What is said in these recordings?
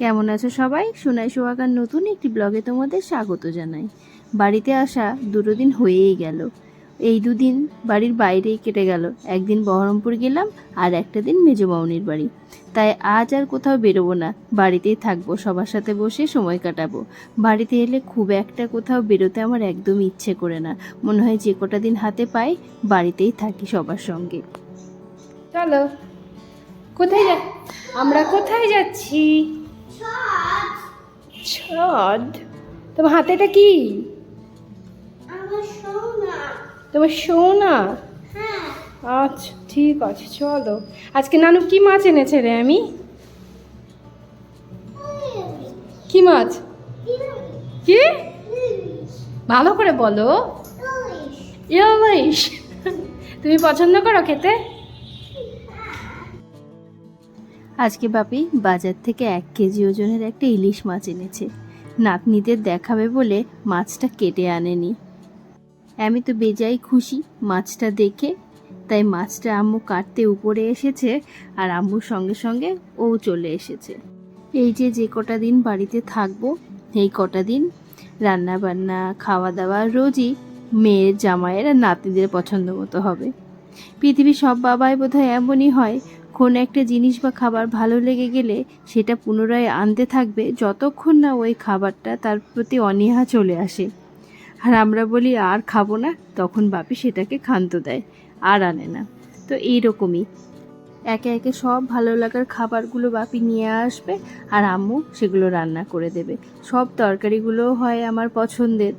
কেমন আছো সবাই? সোনাই সোহাগার নতুন একটি ব্লগে তোমাদের স্বাগত জানাই। বাড়িতে আসা দুটো দিন হয়েই গেল। এই দুদিন বাড়ির বাইরেই কেটে গেল। একদিন বহরমপুর গেলাম আর একটা দিন মেজমাউনির বাড়ি। তাই আজ আর কোথাও বেরোবো না। বাড়িতেই থাকব সবার সাথে বসে সময় কাটাবো। বাড়িতে এলে খুব একটা কোথাও বেরোতে আমার একদম ইচ্ছে করে না। মনে হয় যে কটা দিন হাতে পাই বাড়িতেই থাকি সবার সঙ্গে। চলো কোথায় যা আমরা কোথায় যাচ্ছি? ছদ। তোমার হাতে এটা কি? তোমার সোনা? হ্যাঁ। আচ্ছা ঠিক আছে চলো। আজকে নানু কি মাছ এনেছে রে আমি? কি মাছ? কি? ভালো করে বলো। ইলিশ। তুমি পছন্দ করো খেতে? আজকে বাপি বাজার থেকে এক কেজি ওজনের একটা ইলিশ মাছ এনেছে। নাতনিদের দেখাবে বলে মাছটা কেটে আনেনি। আমি তো বেজাই খুশি মাছটা দেখে। তাই মাছটা আম্মু কাটতে উপরে এসেছে আর আম্মুর সঙ্গে সঙ্গে ও চলে এসেছে। এই যে যে কটা দিন বাড়িতে থাকব, এই কটা দিন রান্না বান্না খাওয়া দাওয়া রোজই মেয়ের জামাইয়ের আর নাতনিদের পছন্দ মতো হবে। পৃথিবীর সব বাবাই বোধহয় এমনই হয়, কোনো একটা জিনিস বা খাবার ভালো লেগে গেলে সেটা পুনরায় আনতে থাকবে, যতক্ষণ না ওই খাবারটা তার প্রতি অনীহা চলে আসে। আর আমরা বলি, আর খাব না। তখন বাপি সেটাকে ক্ষান্ত দেয়, আর আনে না। তো এইরকমই। একে একে সব ভালো লাগার খাবারগুলো বাপি নিয়ে আসবে আর আম্মু সেগুলো রান্না করে দেবে। সব তরকারিগুলো হয় আমার পছন্দের।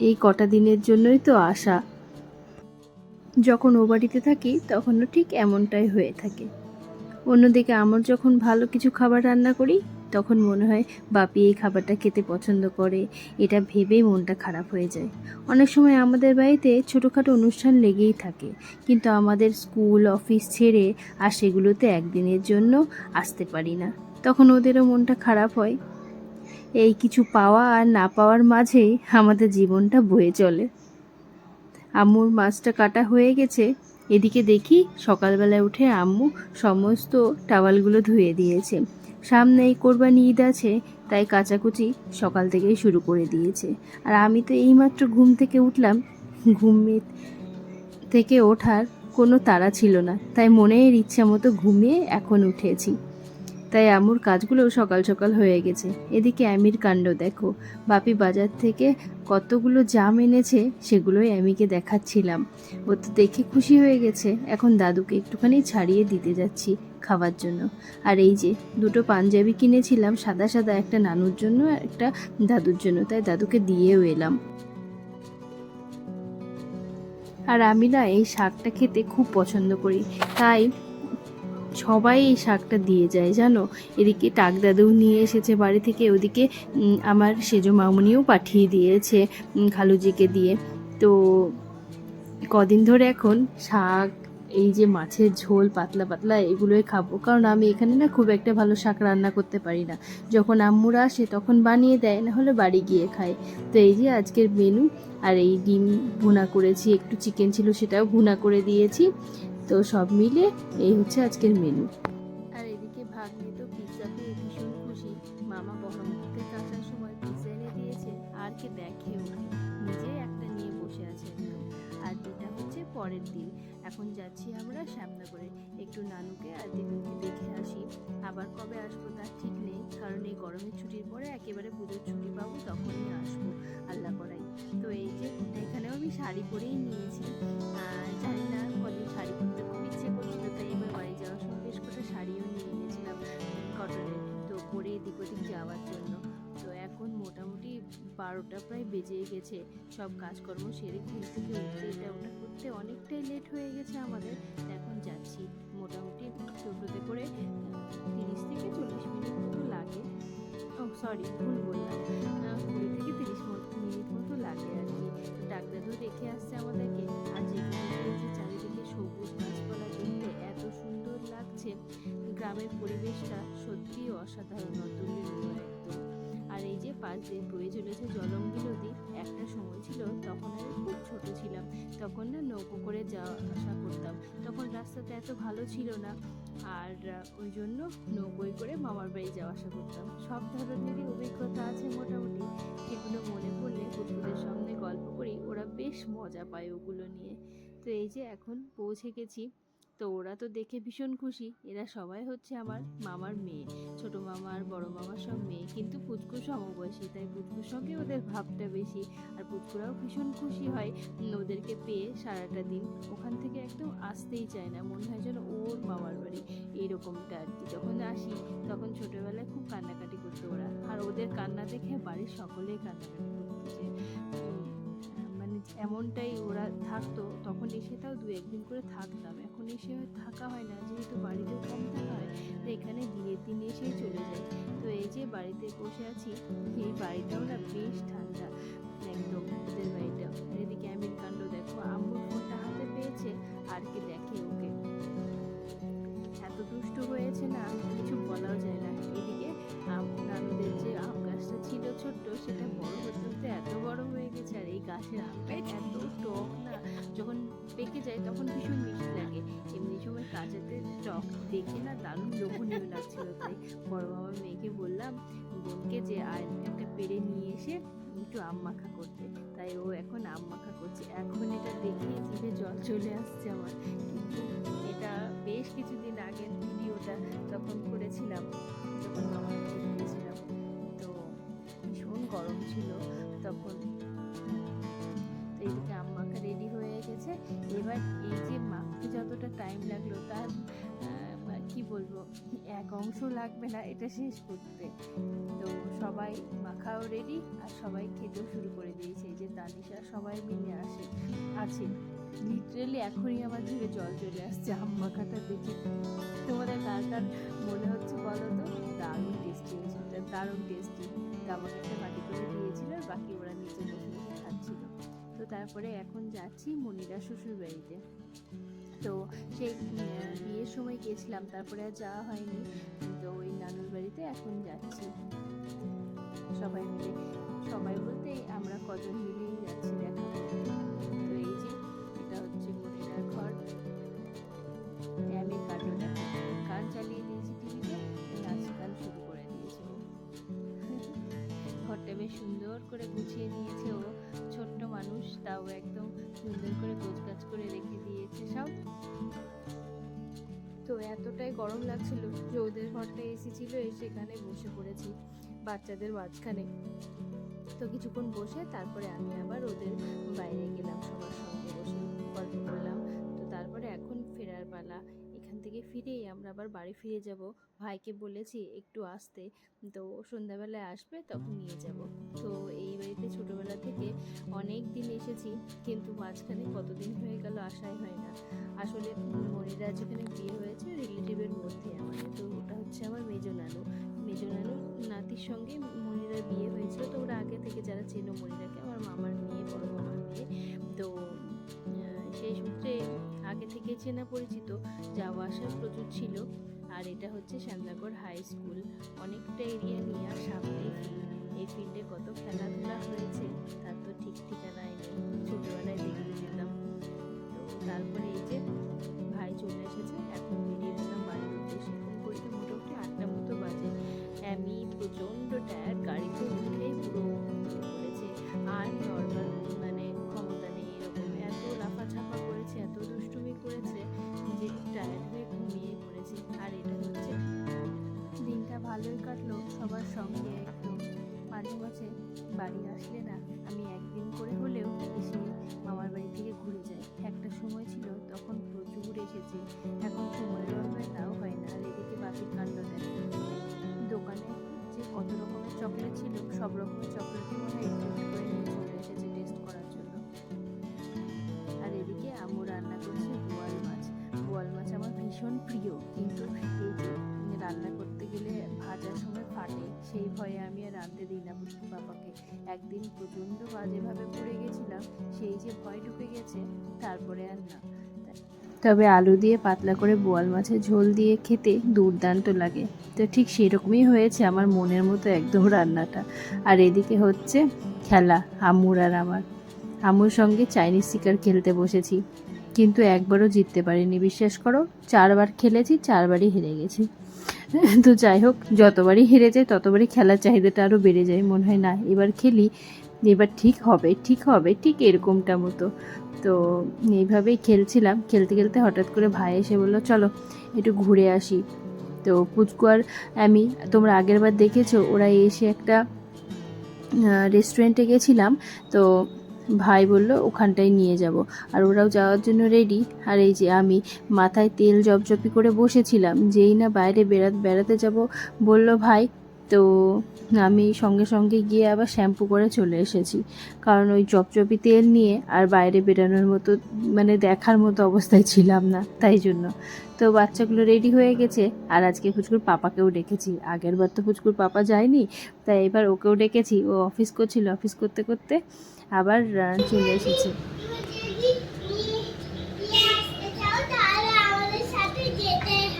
এই কটা দিনের জন্যই তো আসা যখন ও বাড়িতে থাকি, তখনও ঠিক এমনটাই হয়ে থাকে। অন্যদিকে আমার যখন ভালো কিছু খাবার রান্না করি তখন মনে হয় বাপি এই খাবারটা খেতে পছন্দ করে। এটা ভেবেই মনটা খারাপ হয়ে যায়। অনেক সময় আমাদের বাড়িতে ছোটোখাটো অনুষ্ঠান লেগেই থাকে। কিন্তু আমাদের স্কুল, অফিস ছেড়ে আর সেগুলোতে একদিনের জন্য আসতে পারি না। তখন ওদেরও মনটা খারাপ হয়। এই কিছু পাওয়া আর না পাওয়ার মাঝেই আমাদের জীবনটা বয়ে চলে। আম্মুর মাছটা কাটা হয়ে গেছে। এদিকে দেখি সকালবেলায় উঠে আম্মু সমস্ত টাওয়ালগুলো ধুয়ে দিয়েছে। সামনে এই কোরবানি ঈদ আছে, তাই কাচাকুচি সকাল থেকেই শুরু করে দিয়েছে। আর আমি তো এইমাত্র ঘুম থেকে উঠলাম, ঘুমে থেকে ওঠার কোনো তাড়া ছিল না, তাই মনের ইচ্ছা মতো ঘুমিয়ে এখন উঠেছি। তাই আমুর কাজগুলো সকাল সকাল হয়ে গেছে। এদিকে অ্যামির কাণ্ড দেখো, বাপি বাজার থেকে কতগুলো জাম এনেছে, সেগুলোই অ্যামিকে দেখাচ্ছিলাম। ও তো দেখে খুশি হয়ে গেছে, এখন দাদুকে একটুখানি ছাড়িয়ে দিতে যাচ্ছি। খাওয়ার জন্য। আর এই যে দুটো পাঞ্জাবি কিনেছিলাম, সাদা সাদা একটা নানুর জন্য একটা দাদুর জন্য। তাই দাদুকে দিয়েও এলাম। আর আমি না এই শাকটা খেতে খুব পছন্দ করি। তাই সবাই এই শাকটা দিয়ে যায়, জানো? এদিকে টাক দাদু নিয়ে এসেছে বাড়ি থেকে, ওদিকে আমার সেজো মামুনিও পাঠিয়ে দিয়েছে খালুজিকে দিয়ে। তো কদিন ধরে এখন শাক এই যে মাছের ঝোল পাতলা পাতলা, এগুলোই খাব। কারণ আমি এখানে না খুব একটা ভালো শাক রান্না করতে পারি না। যখন আম্মুরা আসে তখন বানিয়ে দেয়, না হলে বাড়ি গিয়ে খায়। তো এই যে আজকের মেনু আর এই ডিম ভুনা করেছি, একটু চিকেন ছিল সেটাও ভুনা করে দিয়েছি। তো সব মিলে এই হচ্ছে আজকের মেনু পরের দিন। এখন যাচ্ছি আমরা শ্যামনগরে। একটু নানুকে আর দিদুকে দেখে আসি। আবার কবে আসব তার ঠিক নেই, কারণ এই গরমের ছুটির পরে একেবারে পুজোর ছুটি পাবো, তখনই আসব। আল্লাহ করাই। তো এই যে, এখানেও আমি শাড়ি পরেই নিয়েছি। জানি না কদিন শাড়ি পরতে খুব ইচ্ছে করছিল, তাই এবার বাড়ি যাওয়ার সময় বেশ কটা শাড়িও নিয়ে গেছিলাম কটনের, তো পরে এদিক ওদিক যাওয়ার জন্য। তো এখন মোটামুটি বারোটা প্রায় বেজেই গেছে। সব কাজকর্ম সেরে ঘুম থেকে করতে অনেকটাই লেট হয়ে গেছে আমাদের, এখন যাচ্ছি মোটামুটি টোটোতে করে তিরিশ থেকে চল্লিশ মিনিট মতো লাগে। ও সরি ভুল বললাম। কুড়ি থেকে তিরিশ মিনিট মতো লাগে আর কি। ডাক আসছে আমাদেরকে। আর যেখানে যে চারিদিকে সবুজ গাছপালা দেখতে এত সুন্দর লাগছে, গ্রামের পরিবেশটা সত্যিই অসাধারণ, অতুলনীয় আর এই যে পাশ দিয়ে বয়ে চলেছে জলঙ্গি নদী, একটা সময় ছিল তখন আমি খুব ছোট তখন না নৌকো করে যাওয়া আসা করতাম, তখন রাস্তাটা এত ভালো ছিল না। আর ওই জন্য নৌকোই করে মামার বাড়ি যাওয়া আসা করতাম। সব ধরনেরই অভিজ্ঞতা আছে মোটামুটি। সেগুলো মনে পড়লে কুকুরের সামনে গল্প করি, ওরা বেশ মজা পায় ওগুলো নিয়ে। তো এই যে এখন পৌঁছে গেছি। তো ওরা তো দেখে ভীষণ খুশি। এরা সবাই হচ্ছে আমার মামার মেয়ে। ছোট মামা আর বড় মামার সব মেয়ে। কিন্তু পুচকু সমবয়সী, তাই পুচকুর সঙ্গে ওদের ভাবটা বেশি। আর পুচকুরাও ভীষণ খুশি হয় ওদেরকে পেয়ে সারাটা দিন। ওখান থেকে একদম আসতেই চায় না। মনে হয় যেন ওর মামার বাড়ি। এইরকমটা আর কি। যখন আসি, তখন ছোটবেলায় খুব কান্নাকাটি করতো ওরা। আর ওদের কান্না দেখে বাড়ির সকলেই কান্নাকাটি করতো এমনটাই ওরা থাকতো, তখন এসে তাও দু একদিন করে থাকতাম। এখন এসে থাকা হয় না, যেহেতু বাড়িতেও কম থাকা হয়, তো এখানে বিয়ের দিন এসেই চলে যায়। তো এই যে বাড়িতে বসে আছি, এই বাড়িটাও না বেশ ঠান্ডা, একদম ওদের বাড়িটা। এদিকে আমির কাণ্ড দেখো আম্মুর ফোনটা হাতে পেয়েছে, আর কি দেখে ওকে। এত দুষ্ট হয়েছে না, কিছু বলাও যায় না। এদিকে আম নানুদের যে আম গাছটা ছিল ছোট্ট, সেটা বড় হতে হতে এত বড় হয়ে গেছে, আর এই গাছের চলে আসছে আমার। এটা বেশ কিছুদিন আগের ভিডিওটা তখন করেছিলাম, যখন মামার গিয়েছিলাম তো ভীষণ গরম ছিল তখন। এদিকে আম মাখা রেডি হয়ে গেছে। এবার এই যে মাখতে যতটা টাইম লাগল তার কি বলব, এক অংশ লাগবে না এটা শেষ করতে। তো সবাই মাখাও রেডি আর সবাই খেতেও শুরু করে দিয়েছে। যে তানিশা সবাই মিলে আসে, আছে। লিটারেলি এখনই আমার জিভে জল চলে আসছে। আম মাখাটা দেখে তোমাদের কার মনে হচ্ছে বলো তো, দারুণ টেস্টি হয়েছে দারুণ টেস্টি আমাকে একটা করে দিয়েছিল আর বাকি ওরা নিচে বসে বসে খাচ্ছিল। তো তারপরে এখন যাচ্ছি মনিরা শ্বশুর বাড়িতে। তো সেই বিয়ের সময় গিয়েছিলাম তারপরে আর যাওয়া হয়নি। তো ওই নানুর বাড়িতে এখন যাচ্ছি। সবাই মিলে, সবাই করে গুছিয়ে নিয়েছে ও। ছোট্ট মানুষ, তাও একদম সুন্দর করে গোছগাছ করে রেখে দিয়েছে সব। তো এতটাই গরম লাগছিল, যে ওদের ঘরটা এসি ছিল সেখানে বসে পড়েছি বাচ্চাদের মাঝখানে। তো কিছুক্ষণ বসে তারপরে আমি আবার ওদের বাইরে গেলাম, সবার সঙ্গে বসে গল্প করলাম। তো তারপরে এখন ফেরার পালা। এখান থেকে ফিরেই আমরা আবার বাড়ি ফিরে যাব। ভাইকে বলেছি একটু আসতে। তো সন্ধ্যাবেলায় আসবে, তখন নিয়ে যাব। তো বাড়িতে ছোটোবেলা থেকে অনেক দিন এসেছি, কিন্তু মাঝখানে কতদিন হয়ে গেল আশাই হয় না। আসলে মনিরা যেখানে বিয়ে হয়েছে রিলেটিভের মধ্যে আমাদের তো ওটা হচ্ছে আমার মেজো নানু। মেজো নানু নাতির সঙ্গে মনিরার বিয়ে হয়েছিল, তো ওরা আগে থেকে যারা চেনো মনিরাকে আমার মামার মেয়ে, বড় মামার মেয়ে। তো সেই সূত্রে আগে থেকে চেনা পরিচিত, যাওয়া আসা প্রচুর ছিল। আর এটা হচ্ছে শ্যামনগর হাই স্কুল, অনেকটা এরিয়া নিয়ে আর সামনেই এই ফিল্ডে কত খেলাধুলা হয়েছে, তার তো ঠিক ঠিকানায় নেই ছোটবেলায় দেখে যেতাম। তো তারপরে এই যে ভাই চলে এসেছে, এখন বেরিয়ে গেলাম বাড়ির উদ্দেশ্যে। ফোন করতে মোটামুটি আটটা মতো বাজে। আমি প্রচণ্ড রকমের চকলেট ছিল, সব রকমের চকলেটই মনে হয় একটু একটু করে নিয়ে চলে এসেছে টেস্ট করার জন্য। আর এদিকে আম্মু রান্না করছে বোয়াল মাছ। বোয়াল মাছ আমার ভীষণ প্রিয়, কিন্তু এই যে রান্না করতে গেলে ভাজার সময় ফাটে, সেই ভয়ে আমি আর রাঁধতে দিই না পুষ্পু বাবাকে। একদিন প্রচণ্ড বাজেভাবে পড়ে গেছিলাম, সেই যে ভয় ঢুকে গেছে, তারপরে আর না। তবে আলু দিয়ে পাতলা করে বোয়াল মাছের ঝোল দিয়ে খেতে দুর্দান্ত লাগে। তো ঠিক সেরকমই হয়েছে আমার মনের মতো একদম রান্নাটা। আর এদিকে হচ্ছে খেলা, আম্মুর আর আমার। আম্মুর সঙ্গে চাইনিজ শিকার খেলতে বসেছি, কিন্তু একবারও জিততে পারিনি, বিশ্বাস করো। চারবার খেলেছি, চারবারই হেরে গেছি। তো যাই হোক, যতবারই হেরে যায় ততবারই খেলার চাহিদাটা আরও বেড়ে যায়, মনে হয় না। এবার খেলি এবার ঠিক হবে ঠিক হবে, ঠিক এরকমটা মতো। তো এইভাবেই খেলছিলাম। খেলতে খেলতে হঠাৎ করে ভাই এসে বলল, চলো একটু ঘুরে আসি। তো পুচকু আর আমি, তোমরা আগের বার দেখেছ, ওরা এসে একটা রেস্টুরেন্টে গেছিলাম। তো ভাই বলল, ওখানটায় নিয়ে যাব। আর ওরাও যাওয়ার জন্য রেডি আর এই যে আমি, মাথায় তেল জপজপি করে বসেছিলাম। যেই না বাইরে বেড়া, বেড়াতে যাব বলল, ভাই তো আমি সঙ্গে সঙ্গে গিয়ে আবার শ্যাম্পু করে চলে এসেছি। কারণ ওই চপচপি তেল নিয়ে আর বাইরে বেরানোর মতো মানে দেখার মতো অবস্থায় ছিলাম না তাই জন্য। তো বাচ্চাগুলো রেডি হয়ে গেছে আর আজকে ফুচকুর পাপাকেও ডেকেছি। আগের বার তো ফুচকুর পাপা যায়নি তাই এবার ওকেও ডেকেছি। ও অফিস করছিল অফিস করতে করতে আবার চলে এসেছে।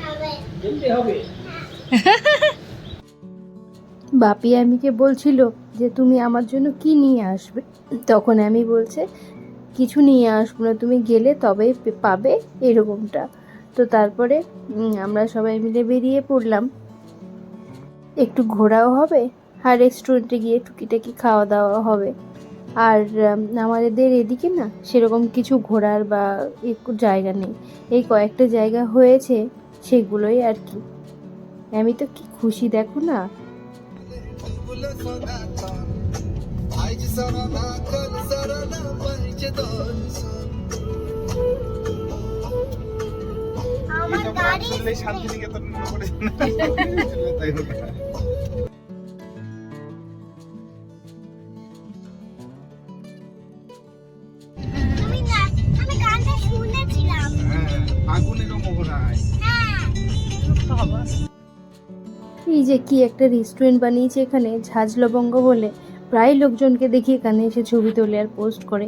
হবে। হবে। বাপি আমিকে বলছিল যে, তুমি আমার জন্য কি নিয়ে আসবে? তখন আমি বলছে, কিছু নিয়ে আসব না, তুমি গেলে তবেই পাবে এরকমটা। তো তারপরে আমরা সবাই মিলে বেরিয়ে পড়লাম। একটু ঘোরাও হবে, আর রেস্টুরেন্টে গিয়ে টুকিটাকি খাওয়া দাওয়া হবে। আর আমাদের এদিকে না, সেরকম কিছু ঘোরার বা একটু জায়গা নেই। এই কয়েকটা জায়গা হয়েছে, সেগুলোই আর কি। আমি তো কি খুশি, দেখো না। फुलं सोनाचा आज सराना कल सराना पाहिजे दोन सोन আমার গাড়ি শান্তিনিকেতন মনে করে তাই হতো যে কি একটা রেস্টুরেন্ট বানিয়েছে এখানে ঝাঁঝ লবঙ্গ বলে, প্রায় লোকজনকে দেখি এখানে এসে ছবি তোলে আর পোস্ট করে।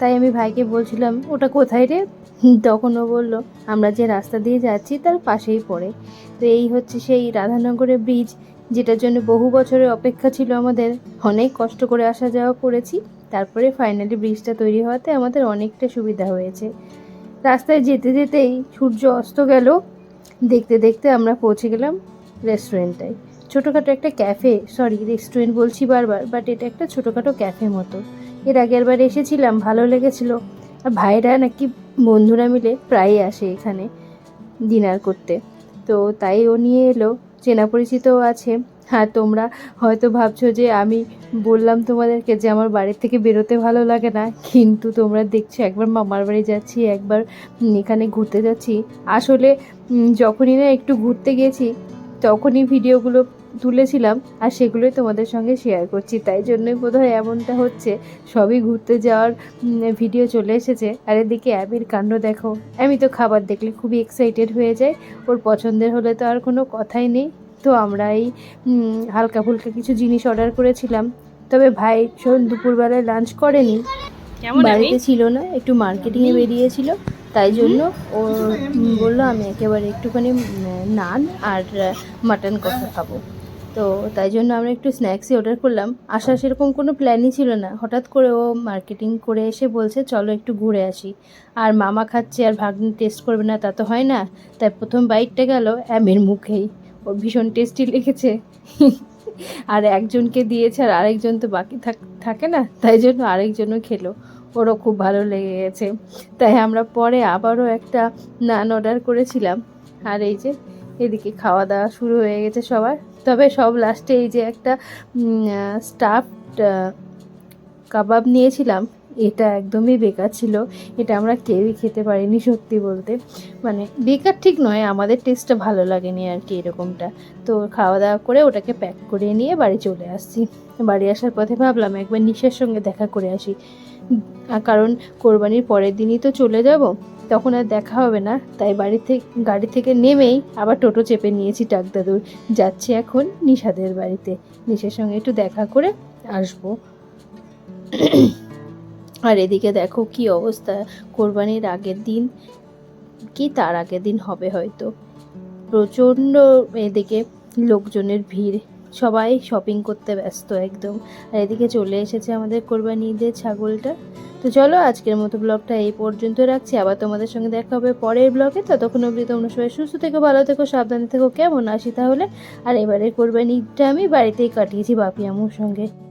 তাই আমি ভাইকে বলছিলাম, ওটা কোথায় রে? তখন ও বলল, আমরা যে রাস্তা দিয়ে যাচ্ছি তার পাশেই পড়ে। তো এই হচ্ছে সেই রাধানগরের ব্রিজ যেটার জন্য বহু বছরের অপেক্ষা ছিল আমাদের। অনেক কষ্ট করে আসা যাওয়া করেছি, তারপরে ফাইনালি ব্রিজটা তৈরি হওয়াতে আমাদের অনেকটা সুবিধা হয়েছে। রাস্তায় যেতে যেতেই সূর্য অস্ত গেল। দেখতে দেখতে আমরা পৌঁছে গেলাম রেস্টুরেন্টটায় ছোটোখাটো একটা ক্যাফে সরি রেস্টুরেন্ট বলছি বারবার বাট এটা একটা ছোটোখাটো ক্যাফে মতো। এর আগের বার এসেছিলাম, ভালো লেগেছিল। আর ভাইরা নাকি বন্ধুরা মিলে প্রায়ই আসে এখানে ডিনার করতে। তো তাই ও নিয়ে এলো, চেনা পরিচিতও আছে। আর তোমরা হয়তো ভাবছ যে আমি বললাম তোমাদেরকে যে আমার বাড়ির থেকে বেরোতে ভালো লাগে না, কিন্তু তোমরা দেখছ, একবার মামার বাড়ি যাচ্ছি, একবার এখানে ঘুরতে যাচ্ছি। আসলে যখনই না একটু ঘুরতে গেছি তখনই ভিডিওগুলো তুলেছিলাম আর সেগুলোই তোমাদের সঙ্গে শেয়ার করছি। তাই জন্যই বোধহয় এমনটা হচ্ছে। সবই ঘুরতে যাওয়ার ভিডিও চলে এসেছে। আর এদিকে অ্যামির কাণ্ড দেখো। আমি তো খাবার দেখলে খুবই এক্সাইটেড হয়ে যায়। ওর পছন্দের হলে তো আর কোনো কথাই নেই। তো আমরা এই হালকা ফুলকা কিছু জিনিস অর্ডার করেছিলাম। তবে ভাই শোন দুপুরবেলায় লাঞ্চ করেনি। বাড়িতে ছিল না একটু মার্কেটিংয়ে বেরিয়েছিল। তাই জন্য ও বলল, আমি একেবারে একটুখানি নান আর মাটন কষা খাব। তো তাই জন্য আমরা একটু স্ন্যাক্সই অর্ডার করলাম। আসার সেরকম কোনো প্ল্যানই ছিল না। হঠাৎ করে ও মার্কেটিং করে এসে বলছে, চলো একটু ঘুরে আসি। আর মামা খাচ্ছে আর ভাগ্নি টেস্ট করবে না, তা তো হয় না। তাই প্রথম বাইকটা গেল অ্যামের মুখেই। ওর ভীষণ টেস্টি লেগেছে। আর একজনকে দিয়েছে আর আরেকজন তো বাকি থাকে না। তাই জন্য আরেকজনও খেলো। ওরও খুব ভালো লেগে গেছে তাই আমরা পরে আবারও একটা নান অর্ডার করেছিলাম। আর এই যে, এদিকে খাওয়া দাওয়া শুরু হয়ে গেছে সবার। তবে সব লাস্টে এই যে একটা স্টাফড কাবাব নিয়েছিলাম। এটা একদমই বেকার ছিল। এটা আমরা কেউই খেতে পারিনি সত্যি বলতে। মানে বেকার ঠিক নয়, আমাদের টেস্টটা ভালো লাগেনি আর কি এরকমটা। তো খাওয়া দাওয়া করে ওটাকে প্যাক করে নিয়ে বাড়ি চলে আসছি। বাড়ি আসার পথে ভাবলাম একবার নিশার সঙ্গে দেখা করে আসি। কারণ কোরবানির পরের দিনই তো চলে যাব, তখন আর দেখা হবে না। তাই বাড়ি থেকে গাড়ি থেকে নেমেই আবার টোটো চেপে নিয়েছি টাকদাদুর যাচ্ছি এখন নিশাদের বাড়িতে। নিশার সঙ্গে একটু দেখা করে আসব। আর এদিকে দেখো কি অবস্থা। কোরবানির আগের দিন কি তার আগের দিন হবে হয়তো। প্রচণ্ড এদিকে লোকজনের ভিড়। সবাই শপিং করতে ব্যস্ত একদম। আর এদিকে চলে এসেছে আমাদের কোরবানি ঈদের ছাগলটা। তো চলো আজকের মতো ব্লগটা এই পর্যন্ত রাখছি। আবার তোমাদের সঙ্গে দেখা হবে পরের ব্লগে ততক্ষণ অবধি তোমরা সবাই সুস্থ থেকো, ভালো থেকো, সাবধানে থেকো, কেমন আসি তাহলে? আর এবারে কোরবানি ঈদটা আমি বাড়িতেই কাটিয়েছি বাপি আমুর সঙ্গে।